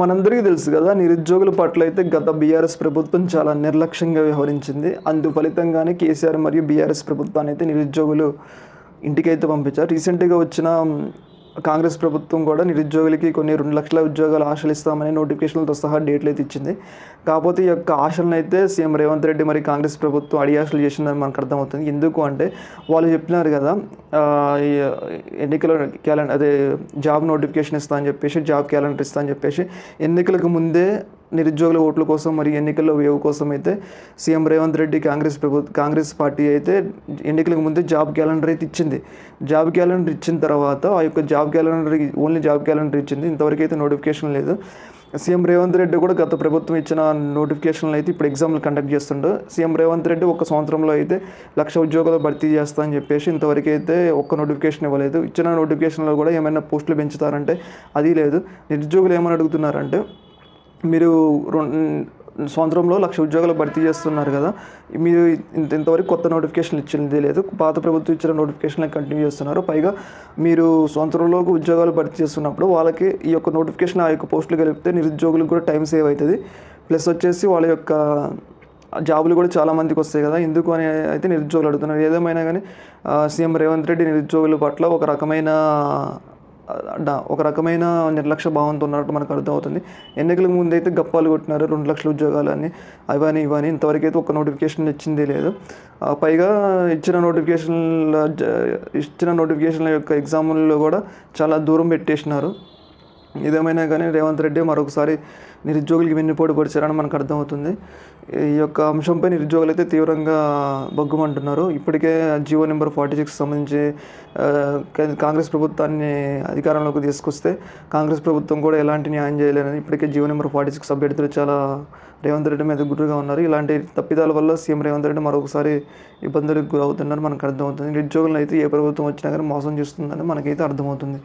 మనందరికీ తెలుసు కదా నిరుద్యోగుల పట్ల అయితే గత బీఆర్ఎస్ ప్రభుత్వం చాలా నిర్లక్ష్యంగా వ్యవహరించింది. అందు ఫలితంగానే కేసీఆర్ మరియు బీఆర్ఎస్ ప్రభుత్వాన్ని అయితే నిరుద్యోగులు ఇంటికైతే పంపించారు. రీసెంట్గా వచ్చిన కాంగ్రెస్ ప్రభుత్వం కూడా నిరుద్యోగులకి కొన్ని రెండు లక్షల ఉద్యోగాలు ఆశలు ఇస్తామని నోటిఫికేషన్లతో సహా డేట్లు అయితే ఇచ్చింది. కాకపోతే ఈ యొక్క ఆశలను అయితే సీఎం రేవంత్ రెడ్డి మరి కాంగ్రెస్ ప్రభుత్వం అడియాశలు చేసిందని మనకు అర్థమవుతుంది. ఎందుకు అంటే వాళ్ళు చెప్పినారు కదా ఎన్నికల క్యాలెండర్ అదే జాబ్ నోటిఫికేషన్ ఇస్తా అని చెప్పేసి జాబ్ క్యాలెండర్ ఇస్తా అని చెప్పేసి ఎన్నికలకు ముందే నిరుద్యోగుల ఓట్ల కోసం మరియు ఎన్నికల్లో వేవ్ కోసం అయితే సీఎం రేవంత్ రెడ్డి కాంగ్రెస్ ప్రభుత్వ కాంగ్రెస్ పార్టీ అయితే ఎన్నికలకు ముందే జాబ్ క్యాలెండర్ అయితే ఇచ్చింది. జాబ్ క్యాలెండర్ ఇచ్చిన తర్వాత ఆ యొక్క job calendar only job calendar ఇచ్చింది. ఇంతవరకు అయితే నోటిఫికేషన్ లేదు. సీఎం రేవంత్ రెడ్డి కూడా గత ప్రభుత్వం ఇచ్చిన నోటిఫికేషన్లు అయితే ఇప్పుడు ఎగ్జామ్లు కండక్ట్ చేస్తుండో. సీఎం రేవంత్ రెడ్డి ఒక సంవత్సరంలో అయితే లక్ష ఉద్యోగాలు భర్తీ చేస్తా అని చెప్పేసి ఇంతవరకు అయితే ఒక్క నోటిఫికేషన్ ఇవ్వలేదు. ఇచ్చిన నోటిఫికేషన్లో కూడా ఏమైనా పోస్టులు పెంచుతారంటే అది లేదు. నిరుద్యోగులు ఏమని అడుగుతున్నారంటే మీరు రెండు సంవత్సరంలో లక్ష ఉద్యోగాలు భర్తీ చేస్తున్నారు కదా మీరు ఇంత ఇంతవరకు కొత్త నోటిఫికేషన్ ఇచ్చింది లేదు పాత ప్రభుత్వం ఇచ్చిన నోటిఫికేషన్ కంటిన్యూ చేస్తున్నారు పైగా మీరు సంవత్సరంలో ఉద్యోగాలు భర్తీ చేస్తున్నప్పుడు వాళ్ళకి ఈ యొక్క నోటిఫికేషన్ ఆ యొక్క పోస్టులు కలిపితే నిరుద్యోగులకు కూడా టైం సేవ్ అవుతుంది. ప్లస్ వచ్చేసి వాళ్ళ యొక్క జాబులు కూడా చాలామందికి వస్తాయి కదా ఎందుకు అని అయితే నిరుద్యోగులు అడుగుతున్నారు. ఏదేమైనా కానీ సీఎం రేవంత్ రెడ్డి నిరుద్యోగుల పట్ల ఒక రకమైన ఒక రకమైన నిర్లక్ష్య భావంతో ఉన్నట్టు మనకు అర్థమవుతుంది. ఎన్నికలకు ముందు అయితే గప్పాలు కొట్టినారు రెండు లక్షల ఉద్యోగాలు అని అవని ఇవని ఇంతవరకు అయితే ఒక నోటిఫికేషన్ ఇచ్చింది లేదు. ఆ, పైగా ఇచ్చిన నోటిఫికేషన్ల జ- ఇచ్చిన నోటిఫికేషన్ల యొక్క ఎగ్జాముల్లో కూడా చాలా దూరం పెట్టేసినారు. ఏదేమైనా కానీ రేవంత్ రెడ్డి మరొకసారి నిరుద్యోగులకి వెన్నుపోటు పొడిచారని మనకు అర్థమవుతుంది. ఈ యొక్క అంశంపై నిరుద్యోగులు అయితే తీవ్రంగా బగ్గుమంటున్నారు ఇప్పటికే జియో నెంబర్ ఫార్టీ సిక్స్ సంబంధించి కాంగ్రెస్ ప్రభుత్వాన్ని అధికారంలోకి తీసుకొస్తే కాంగ్రెస్ ప్రభుత్వం కూడా ఎలాంటి న్యాయం చేయలేదని ఇప్పటికే జియో నెంబర్ ఫార్టీ సిక్స్ అభ్యర్థులు చాలా రేవంత్ రెడ్డి మీద గుర్రుగా ఉన్నారు. ఇలాంటి తప్పిదాల వల్ల సీఎం రేవంత్ రెడ్డి మరొకసారి ఇబ్బందులకు గురవుతున్నారు మనకు అర్థమవుతుంది. నిరుద్యోగులను అయితే ఏ ప్రభుత్వం వచ్చినా కానీ మోసం చేస్తుందని మనకైతే అర్థమవుతుంది.